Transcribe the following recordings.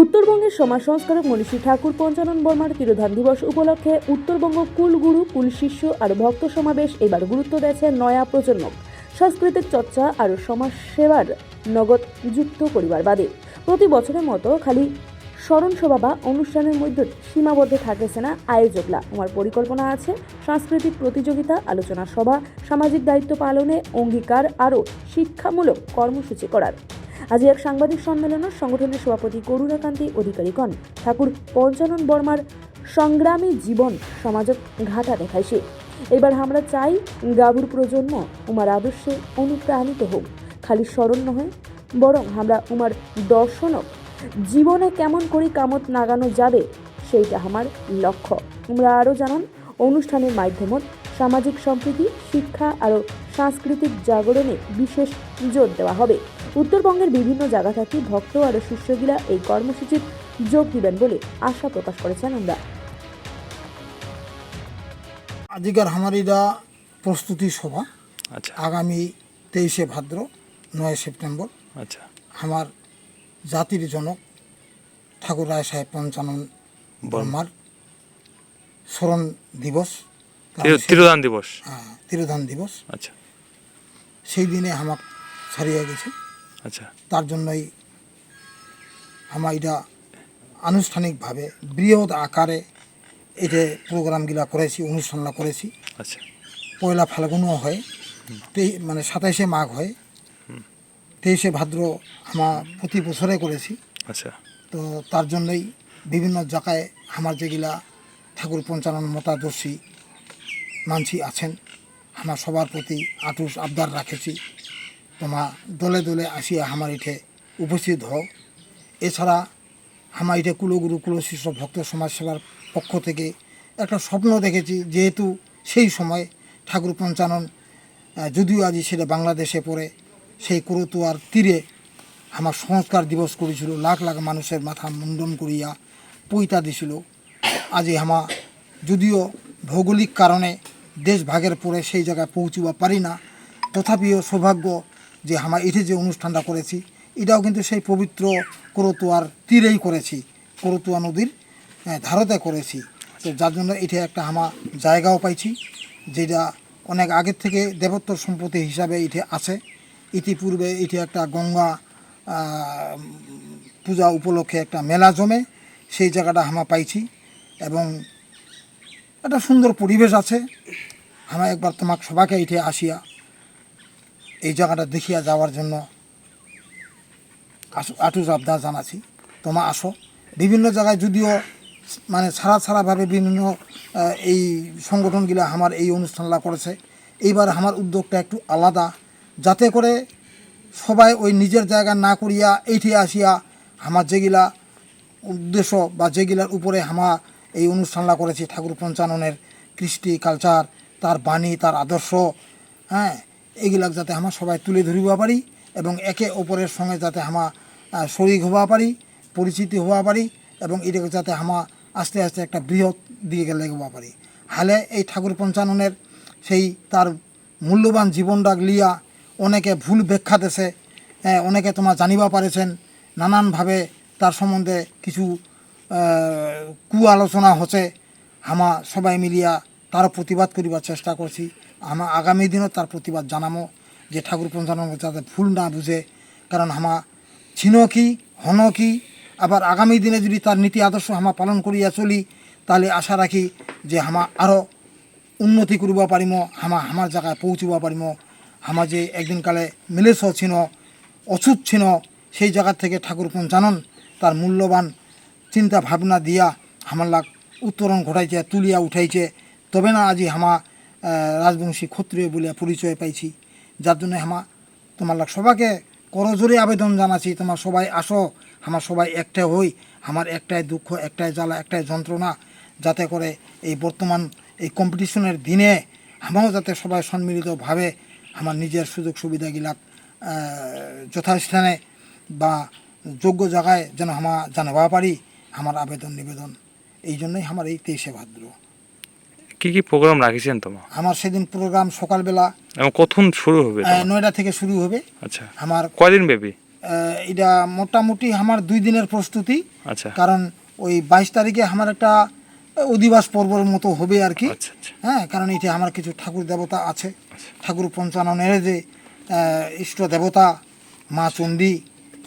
উত্তরবঙ্গের সমাজ সংস্কারক মনীষী ঠাকুর পঞ্চানন বর্মার তিরোধান দিবস উপলক্ষে উত্তরবঙ্গ কুলগুরু কুল শিষ্য আর ভক্ত সমাবেশ এবার গুরুত্ব দিয়েছে নয়া প্রজন্ম সাংস্কৃতিক চর্চা আর সমাজ সেবার নগদ যুক্ত পরিবার বাদে প্রতি বছরের মতো খালি স্মরণ সভা বা অনুষ্ঠানের মধ্যে সীমাবদ্ধ থাকেছে না আয়োজকরা। আমার পরিকল্পনা আছে? সাংস্কৃতিক প্রতিযোগিতা, আলোচনা সভা, সামাজিক দায়িত্ব পালনে অঙ্গীকার আরও শিক্ষামূলক কর্মসূচি করার। আজ এক সাংবাদিক সম্মেলনের সংগঠনের সভাপতি করুণাকান্তি অধিকারীগণ, ঠাকুর পঞ্চানন বর্মার সংগ্রামী জীবন সমাজক ঘাটা দেখাইছে এবার আমরা চাই গাভুর প্রজন্ম উমার আদর্শে অনুপ্রাণিত হোক, খালি স্মরণ নয় বরং আমরা উমার দর্শনক জীবনে কেমন করি কামত নাগানো যাবে, সেইটা আমার লক্ষ্য। তোমরা আরও জানান, অনুষ্ঠানের মাধ্যমত সামাজিক সম্প্রীতি, শিক্ষা আরও সাংস্কৃতিক জাগরণে বিশেষ জোর দেওয়া হবে। উত্তরবঙ্গের বিভিন্ন জায়গা থেকে ভক্ত আর শিষ্যগিরা এই কর্মসূচির যোগ দিবেন বলে আশা প্রকাশ করেছেন আমরা। আজকের আমার এটা প্রস্তুতি সভা আচ্ছা। আগামী তেইশে ভাদ্র নয় সেপ্টেম্বর। আচ্ছা। আমার জাতির জনক ঠাকুর রায় সাহেব পঞ্চানন বর্মার স্মরণ দিবস। তিরোধান দিবস। হ্যাঁ, তিরোধান দিবস। আচ্ছা। সেই দিনে আমাক ছাড়িয়ে গেছে আচ্ছা। তার জন্যই আমার এটা আনুষ্ঠানিকভাবে বৃহৎ আকারে এটা প্রোগ্রামগুলা করেছি অনুষ্ঠানটা করেছি। আচ্ছা। পয়লা ফাল্গুনও হয় তেই- মানে সাতাইশে মাঘ হয়। তেইশে ভাদ্র আমার প্রতি বছরে করেছি। আচ্ছা। তো তার জন্যই বিভিন্ন জায়গায় আমার যেগুলা ঠাকুর পঞ্চানন মতাদর্শী মানসি আছেন আমার সবার প্রতি আটুস আবদার রাখেছি। তোমা দলে দলে আসিয়া আমার ইঠে উপস্থিত হও। এছাড়া আমার ইটে কুলগুরু, কুলশিষ্য, ভক্ত সমাজ সেবার পক্ষ থেকে একটা স্বপ্ন দেখেছি, যেহেতু সেই সময় ঠাকুর পঞ্চানন যদিও আজ সেটা বাংলাদেশে পড়ে, সেই করতুয়ার তীরে আমার সংস্কার দিবস করেছিল, লাখ লাখ মানুষের মাথা মুন্ডন করিয়া পইতা দিছিল। আজি আমা যদিও ভৌগোলিক কারণে দেশ ভাগের পরে সেই জায়গায় পৌঁছবা পারি না, তথাপিও সৌভাগ্য যে আমার এটি যে অনুষ্ঠানটা করেছি এটাও কিন্তু সেই পবিত্র করতুয়ার তীরেই করেছি করতুয়া নদীর ধারতে করেছি। তো যার জন্য এটা একটা আমার জায়গাও পাইছি যেটা অনেক আগের থেকে দেবত্বর সম্পত্তি হিসাবে এটি আছে। ইতিপূর্বে এটি একটা গঙ্গা পূজা উপলক্ষে একটা মেলা জমে সেই জায়গাটা আমরা পাইছি এবং একটা সুন্দর পরিবেশ আছে। আমরা একবার তোমাক সবাইকে এঠে আসিয়া এই জায়গাটা দেখিয়া যাওয়ার জন্য আটুস আবদার জানাছি। তোমা আসো। বিভিন্ন জায়গায় যদিও মানে ছাড়া ছাড়াভাবে বিভিন্ন এই সংগঠনগুলা আমার এই অনুষ্ঠানলা করেছে। এইবার আমার উদ্যোগটা একটু আলাদা। যাতে করে সবাই ওই নিজের জায়গা না করিয়া এইঠে আসিয়া আমার যেগুলা উদ্দেশ্য বা যেগুলার উপরে আমা এই অনুষ্ঠানটা করেছি, ঠাকুর পঞ্চাননের কৃষ্টি কালচার তার বাণী, তার আদর্শ হ্যাঁ এগুলাক যাতে আমরা সবাই তুলে ধরিব পারি এবং একে অপরের সঙ্গে যাতে আমরা শরিক হওয়া পারি পরিচিতি হওয়া পারি এবং এটাকে যাতে আমরা আস্তে আস্তে একটা বৃহৎ দিকে লেগবা পারি। হালে এই ঠাকুর পঞ্চাননের সেই তার মূল্যবান জীবনটা লিয়া অনেকে ভুল ব্যাখ্যা দেশে হ্যাঁ, অনেকে তোমার জানিবা পারেছেন নানানভাবে তার সম্বন্ধে কিছু কু আলোচনা হচ্ছে। আমা সবাই মিলিয়া তার প্রতিবাদ করিবার চেষ্টা করছি। আমা আগামী দিনও তার প্রতিবাদ জানামো যে ঠাকুর পঞ্চানন যাতে ভুল না বুঝে। কারণ আমা ছিন কি, হন কি, আবার আগামী দিনে যদি তার নীতি আদর্শ আমা পালন করিয়া চলি, তাহলে আশা রাখি যে আমা আরও উন্নতি কৰিব পাৰিম হামা হামাৰ জাগায় পৌঁছিব পাৰিম হামা যে একদিন কালে মিলেছ ছিল অছুত ছিল সেই জায়গা থেকে ঠাকুর জানন, তার মূল্যবান চিন্তা ভাবনা দিয়া হামার লাগ উত্তরণ ঘটাইছে, তুলিয়া উঠাইছে। তবে না আজি হামা রাজবংশী ক্ষত্রিয় বলিয়া পরিচয় পাইছি। যার জন্য হামা, তোমার লাগ সবাকে করজোরে আবেদন জানাচ্ছি, তোমার সবাই আসো, আমার সবাই একটা হই, আমার একটাই দুঃখ, একটাই জ্বালা, একটাই যন্ত্রণা, যাতে করে এই বর্তমান এই কম্পিটিশনের দিনে আমরাও যাতে সবাই সম্মিলিতভাবে আমার নিজের সুযোগ সুবিধাগুলা যথাস্থানে বা যোগ্য জায়গায় যেন আমার জানাবা পারি, আমার আবেদন নিবেদন। এই জন্যই আমার এই তেইশে ভাদ্র। কি কি প্রোগ্রাম রাখিছেন তোমার আমার সেদিন প্রোগ্রাম সকালবেলা এবং কখন শুরু হবে নয়টা থেকে শুরু হবে। আচ্ছা। আমার কয়দিন ব্যাপী? এটা মোটামুটি আমার দুই দিনের প্রস্তুতি। আচ্ছা। কারণ ওই বাইশ তারিখে আমার একটা অধিবাস পর্বর মতো হবে আর কি। আচ্ছা আচ্ছা। হ্যাঁ কারণ এটা আমার কিছু ঠাকুর দেবতা আছে। ঠাকুর পঞ্চাননের যে ইষ্ট দেবতা মা চণ্ডী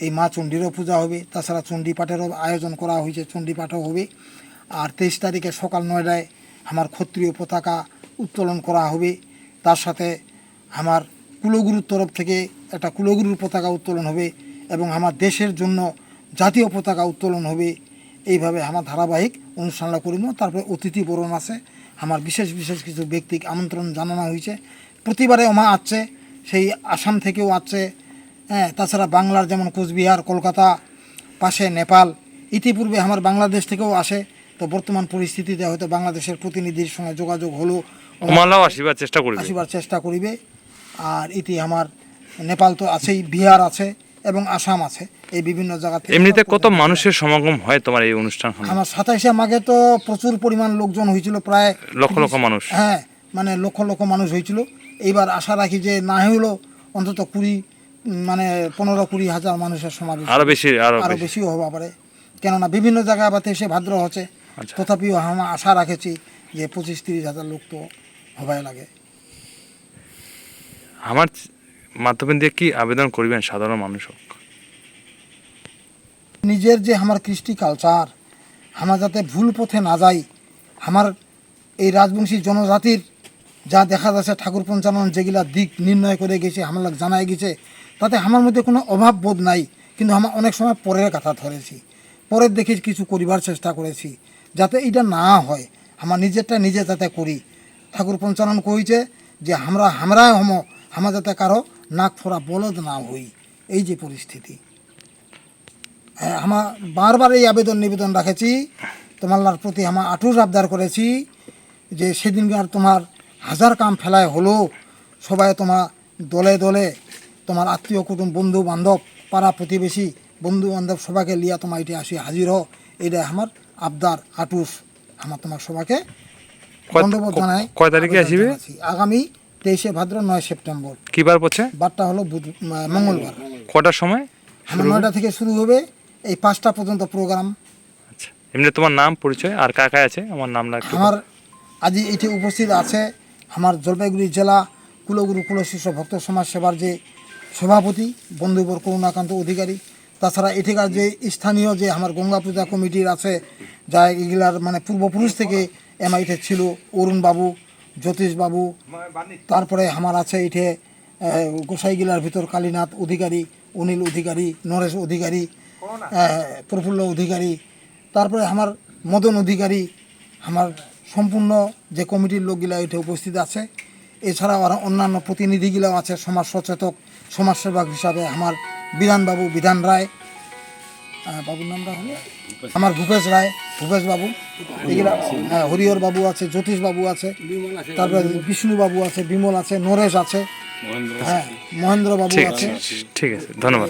এই মা চণ্ডীরও পূজা হবে। তাছাড়া চণ্ডী পাঠেরও আয়োজন করা হয়েছে চণ্ডী পাঠও হবে। আর তেইশ তারিখে সকাল নয়টায় আমার ক্ষত্রিয় পতাকা উত্তোলন করা হবে। তার সাথে আমার কুলগুরুর তরফ থেকে একটা কুলগুরুর পতাকা উত্তোলন হবে এবং আমার দেশের জন্য জাতীয় পতাকা উত্তোলন হবে। এইভাবে আমার ধারাবাহিক অনুষ্ঠানটা করিব। তারপরে অতিথি বরণ আছে। আমার বিশেষ বিশেষ কিছু ব্যক্তিক আমন্ত্রণ জানানো হয়েছে। প্রতিবারে ওমা আসছে, সেই আসাম থেকেও আসছে। হ্যাঁ তাছাড়া বাংলার যেমন কোচবিহার, কলকাতা, পাশে নেপাল, ইতিপূর্বে আমার বাংলাদেশ থেকেও আসে। তো বর্তমান পরিস্থিতিতে হয়তো বাংলাদেশের প্রতিনিধির সঙ্গে যোগাযোগ হলো ওমালাও আসিবার চেষ্টা করবে। আসিবার চেষ্টা করিবে। আর ইতি আমার নেপাল তো আছেই বিহার আছে এবং আসাম আছে এই বিভিন্ন জায়গা থেকে এমনিতে কত মানুষের সমাগম হয় তোমার এই অনুষ্ঠান আমার সাতাইশে মাঘে তো প্রচুর পরিমাণ লোকজন হয়েছিল প্রায় লক্ষ লক্ষ মানুষ। হ্যাঁ মানে লক্ষ লক্ষ মানুষ হয়েছিল। এইবার আশা রাখি যে না হলেও অন্তত কুড়ি মানে পনেরো কুড়ি হাজার মানুষের সমাবেশ আরও বেশি আরও বেশিও হওয়া পারে। কেননা বিভিন্ন জায়গায় আবার এসে ভাদ্র হচ্ছে। তথাপিও আমরা আশা রাখেছি যে পঁচিশ তিরিশ হাজার লোক তো হবাই লাগে। আমার মাধ্যমে দিয়ে কি আবেদন করবেন সাধারণ মানুষ হোক? নিজের যে আমার কৃষ্টি কালচার আমরা যাতে ভুল পথে না যাই আমার এই রাজবংশী জনজাতির যা দেখা যাচ্ছে ঠাকুর পঞ্চানন যেগুলা দিক নির্ণয় করে গেছে আমার জানাই গেছে তাতে আমার মধ্যে কোনো অভাব বোধ নাই কিন্তু আমার অনেক সময় পরের কথা ধরেছি। পরের দেখে কিছু করিবার চেষ্টা করেছি। যাতে এটা না হয়। আমার নিজেরটা নিজে যাতে করি। ঠাকুর পঞ্চানন কইছে যে আমরা আমরাই হম আমরা যাতে কারও নাক ফোড়া বলদ না হই। এই যে পরিস্থিতি। হ্যাঁ, আমার বারবার এই আবেদন নিবেদন রাখেছি। তোমার প্রতি আমার আটুর আবদার করেছি যে সেদিনকার তোমার হাজার কাম ফেলায় হলো। সবাই তোমার দলে দলে তোমার আত্মীয় কুটুম বন্ধু বান্ধব পাড়া প্রতিবেশী বন্ধু বান্ধব সবাইকে লিয়া তোমার এটি আসি হাজির হ এটা আমার আবদার আটুস আমার তোমার সবাইকে। কত- ধন্যবাদ জানাই কয় তারিখে আসিবে? আগামী তেইশে ভাদ্র নয় সেপ্টেম্বর। কি বার পড়ছে বারটা হলো মঙ্গলবার। কটার সময়? নয়টা থেকে শুরু হবে এই পাঁচটা পর্যন্ত প্রোগ্রাম আচ্ছা এমনি তোমার নাম পরিচয় আর কাকা আছে? আমার নামটা একটু আমার আজ এটি উপস্থিত আছে আমার জলপাইগুড়ি জেলা কুলগুরু কুলশিষ্য ভক্ত সমাজ সেবার যে সভাপতি বন্ধুবর করুণাকান্ত অধিকারী। তাছাড়া এঠিকার যে স্থানীয় যে আমার গঙ্গা পূজা কমিটির আছে যা এগুলার মানে পূর্বপুরুষ থেকে এমআইটে ছিল, অরুণ বাবু, জ্যোতিষ বাবু, তারপরে আমার আছে এঠে গোসাইগিলার ভিতর কালীনাথ অধিকারী, অনিল অধিকারী, নরেশ অধিকারী প্রফুল্ল অধিকারী, তারপরে আমার মদন অধিকারী, আমার সম্পূর্ণ যে কমিটির লোকগুলা এতে উপস্থিত আছে। এছাড়াও আর অন্যান্য প্রতিনিধিগুলাও আছে, সমাজ সচেতক, সমাজসেবক হিসাবে আমার বিধানবাবু বিধান রায় বাবুর নামটা হলো? আমার ভূপেশ রায় ভূপেশ বাবু। এগুলা হ্যাঁ হরিহর বাবু আছে জ্যোতিষ বাবু আছে তারপরে বিষ্ণু বাবু আছে বিমল আছে নরেশ আছে হ্যাঁ মহেন্দ্র বাবু আছে ঠিক আছে ধন্যবাদ।